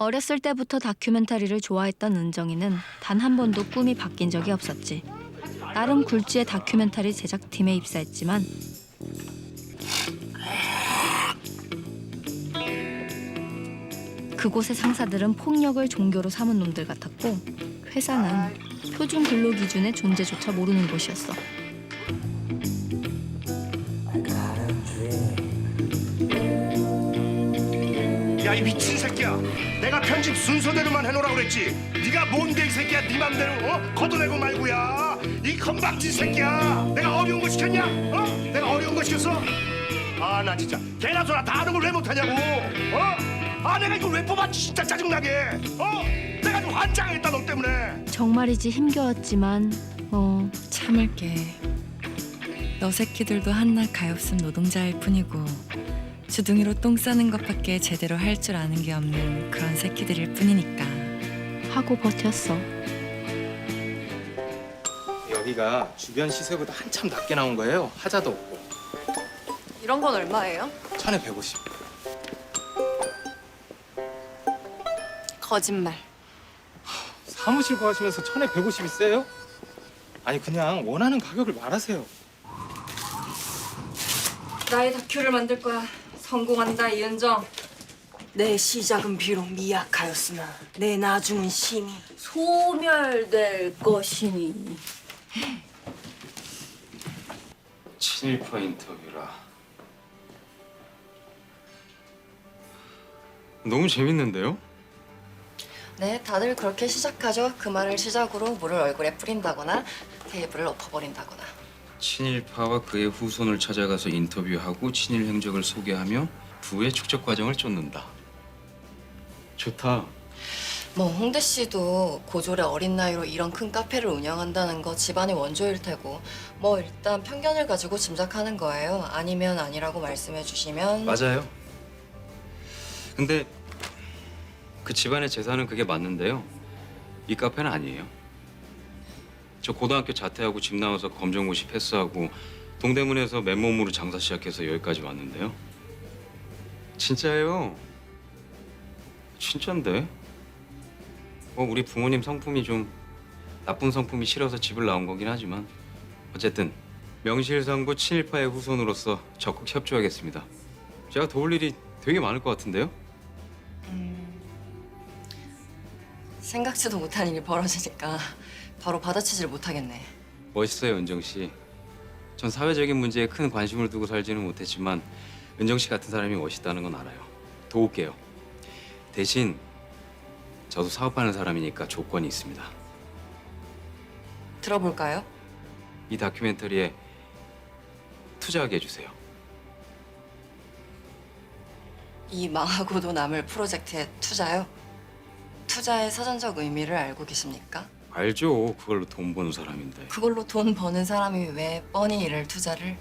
어렸을 때부터 다큐멘터리를 좋아했던 은정이는 단 한 번도 꿈이 바뀐 적이 없었지. 나름 굴지의 다큐멘터리 제작팀에 입사했지만 그곳의 상사들은 폭력을 종교로 삼은 놈들 같았고 회사는 표준 근로 기준의 존재조차 모르는 곳이었어. 야 이 미친 새끼야 내가 편집 순서대로만 해놓으라 그랬지 네가 뭔데 이 새끼야 네 맘대로 어? 걷어내고 말고야 이 건박진 새끼야 내가 어려운 거 시켰냐 어? 내가 어려운 거 시켰어? 아 나 진짜 개나 소나 다 아는 걸 왜 못하냐고 어? 아 내가 이걸 왜 뽑았지 진짜 짜증나게 어? 내가 좀 환장했다 너 때문에 정말이지 힘겨웠지만 뭐 참을게. 너 새끼들도 한낱 가엾은 노동자일 뿐이고 주둥이로 똥 싸는 것밖에 제대로 할 줄 아는 게 없는 그런 새끼들일 뿐이니까. 하고 버텼어. 여기가 주변 시세보다 한참 낮게 나온 거예요. 하자도 없고. 이런 건 얼마예요? 천에 150. 거짓말. 사무실 구하시면서 천에 150이 세요? 아니 그냥 원하는 가격을 말하세요. 나의 다큐를 만들 거야. 성공한다 이은정. 내 시작은 비록 미약하였으나 내 나중은 심히 소멸될 것이니. 친일파 인터뷰라. 너무 재밌는데요? 네, 다들 그렇게 시작하죠. 그 말을 시작으로 물을 얼굴에 뿌린다거나 테이블을 엎어버린다거나. 친일파와 그의 후손을 찾아가서 인터뷰하고 친일 행적을 소개하며 부의 축적 과정을 쫓는다. 좋다. 뭐 홍대 씨도 고졸의 어린 나이로 이런 큰 카페를 운영한다는 거 집안의 원조일 테고 뭐 일단 편견을 가지고 짐작하는 거예요. 아니면 아니라고 말씀해 주시면 맞아요. 근데 그 집안의 재산은 그게 맞는데요. 이 카페는 아니에요. 저 고등학교 자퇴하고 집 나와서 검정고시 패스하고 동대문에서 맨몸으로 장사 시작해서 여기까지 왔는데요. 진짜예요. 진짠데. 뭐 우리 부모님 성품이 좀 나쁜 성품이 싫어서 집을 나온 거긴 하지만 어쨌든 명실상부 친일파의 후손으로서 적극 협조하겠습니다. 제가 도울 일이 되게 많을 것 같은데요. 생각지도 못한 일이 벌어지니까 바로 받아치질 못하겠네. 멋있어요, 은정 씨. 전 사회적인 문제에 큰 관심을 두고 살지는 못했지만 은정 씨 같은 사람이 멋있다는 건 알아요. 도울게요. 대신 저도 사업하는 사람이니까 조건이 있습니다. 들어볼까요? 이 다큐멘터리에 투자하게 해주세요. 이 망하고도 남을 프로젝트에 투자요? 투자의 사전적 의미를 알고 계십니까? 알죠, 그걸로 돈 버는 사람인데. 그걸로 돈 버는 사람이 왜 뻔히 이를 투자를?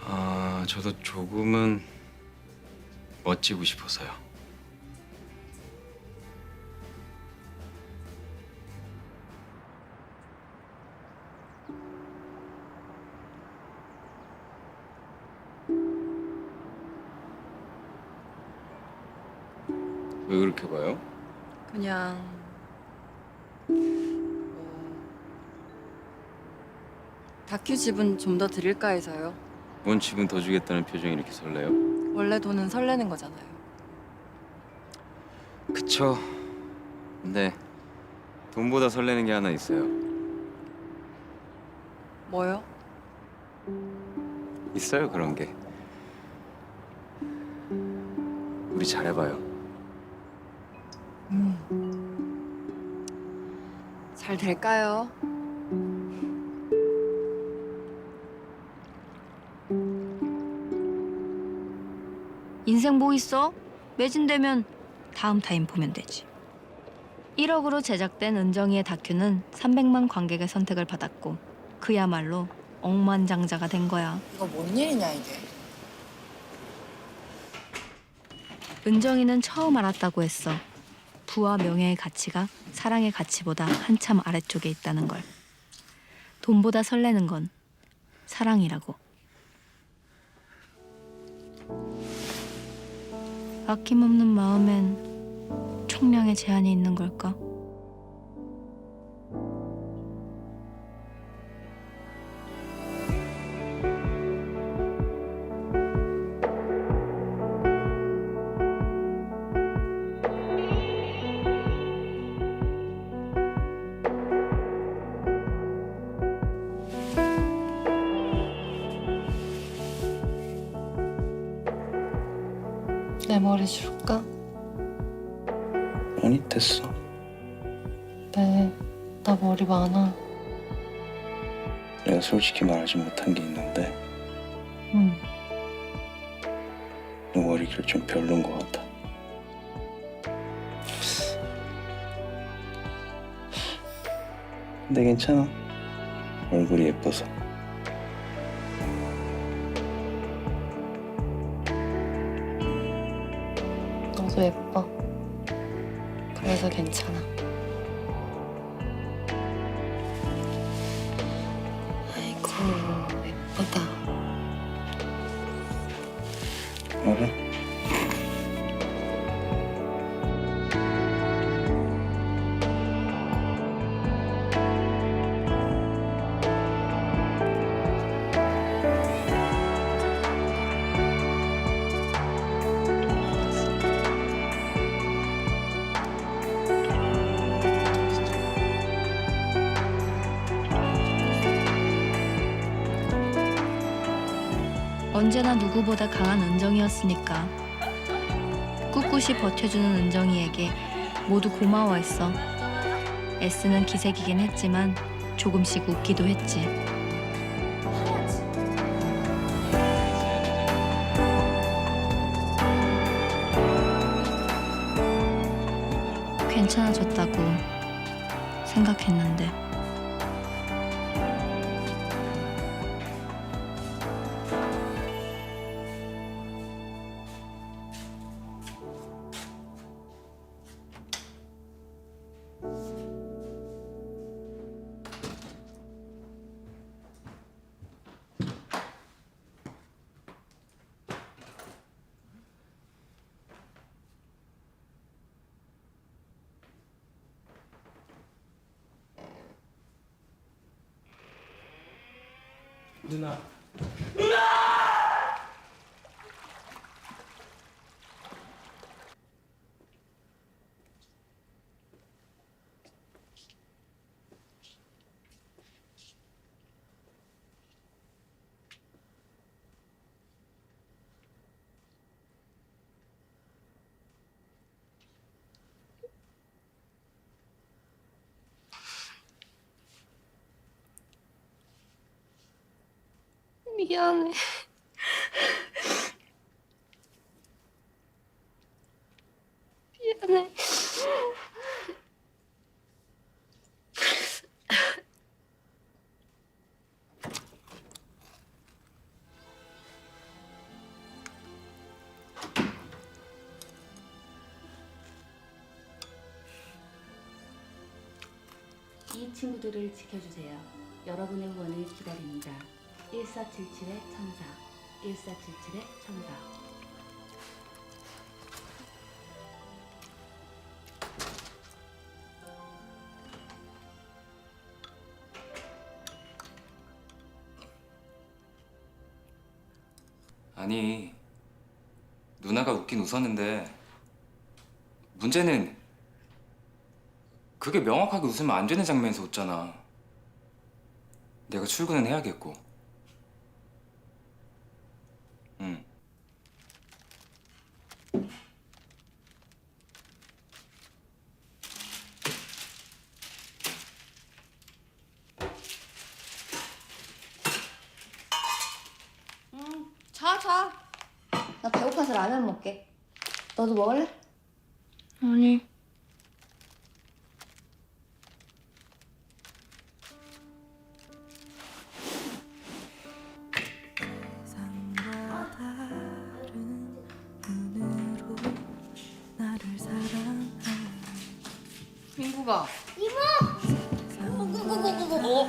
아, 저도 조금은 멋지고 싶어서요. 왜 그렇게 봐요? 그냥 다큐 집은 좀더 드릴까 해서요. 뭔 집은 더 주겠다는 표정이 이렇게 설레요? 원래 돈은 설레는 거잖아요. 그쵸. 근데 돈보다 설레는 게 하나 있어요. 뭐요? 있어요 그런 게. 우리 잘해봐요. 잘 될까요? 인생 뭐 있어? 매진되면 다음 타임 보면 되지. 1억으로 제작된 은정이의 다큐는 300만 관객의 선택을 받았고 그야말로 억만장자가 된 거야. 이거 뭔 일이냐 이게? 은정이는 처음 알았다고 했어. 부와 명예의 가치가 사랑의 가치보다 한참 아래쪽에 있다는 걸. 돈보다 설레는 건 사랑이라고. 아낌없는 마음엔 총량의 제한이 있는 걸까? 내 머리 줄까? 아니 됐어. 네, 나 머리 많아. 내가 솔직히 말하지 못한 게 있는데 응. 너 머리 길좀 별론 것 같아. 근데 괜찮아. 얼굴이 예뻐서. 예뻐. 그래서 괜찮아. 언제나 누구보다 강한 은정이었으니까. 꿋꿋이 버텨주는 은정이에게 모두 고마워했어. 애쓰는 기색이긴 했지만 조금씩 웃기도 했지. 괜찮아졌다고 생각했는데. людина. 미안해. 미안해. 이 친구들을 지켜주세요. 여러분의 후원을 기다립니다. 1477의 천사, 1477의 천사. 아니 누나가 웃긴 웃었는데 문제는 그게 명확하게 웃으면 안 되는 장면에서 웃잖아. 내가 출근은 해야겠고 응 자, 자. 나 배고파서 라면 먹게. 너도 먹을래? 아니. 민구가. 어,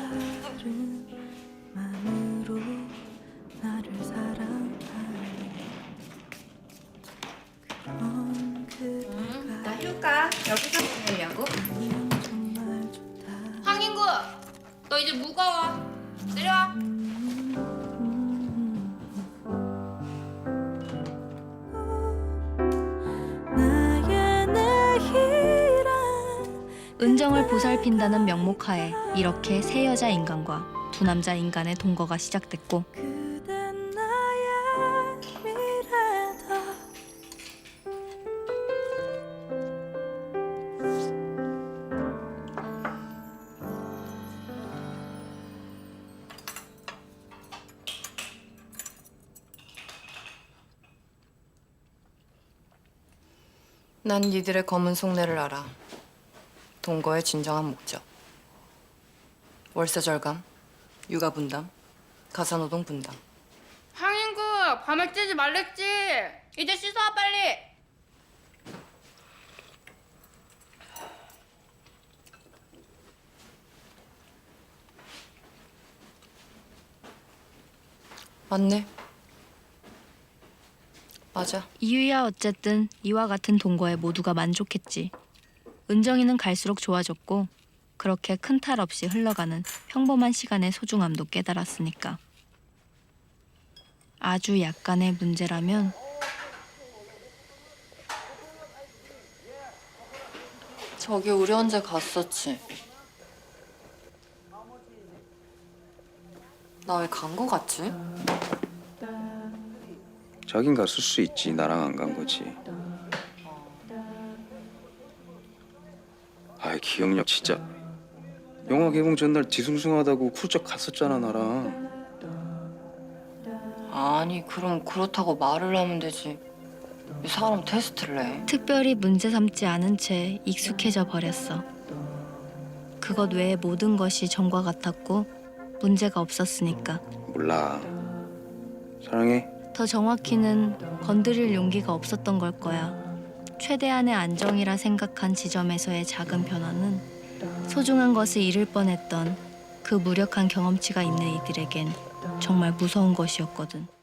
이제 무거워. 내려와. 은정을 보살핀다는 명목하에 이렇게 세 여자 인간과 두 남자 인간의 동거가 시작됐고 난 니들의 검은 속내를 알아. 동거의 진정한 목적. 월세 절감, 육아 분담, 가사노동 분담. 황인구, 밤에 찌지 말랬지. 이제 씻어 빨리. 맞네. 맞아. 이유야 어쨌든 이와 같은 동거에 모두가 만족했지. 은정이는 갈수록 좋아졌고 그렇게 큰 탈 없이 흘러가는 평범한 시간의 소중함도 깨달았으니까. 아주 약간의 문제라면 저기 우리 언제 갔었지? 나 왜 간 거 같지? 자긴 갔을 수 있지. 나랑 안 간 거지. 아, 기억력 진짜. 영화 개봉 전날 뒤숭숭하다고 훌쩍 갔었잖아, 나랑. 아니 그럼 그렇다고 말을 하면 되지. 이 사람 테스트를 해. 특별히 문제 삼지 않은 채 익숙해져 버렸어. 그것 외의 모든 것이 전과 같았고 문제가 없었으니까. 몰라. 사랑해. 더 정확히는 건드릴 용기가 없었던 걸 거야. 최대한의 안정이라 생각한 지점에서의 작은 변화는 소중한 것을 잃을 뻔했던 그 무력한 경험치가 있는 이들에겐 정말 무서운 것이었거든.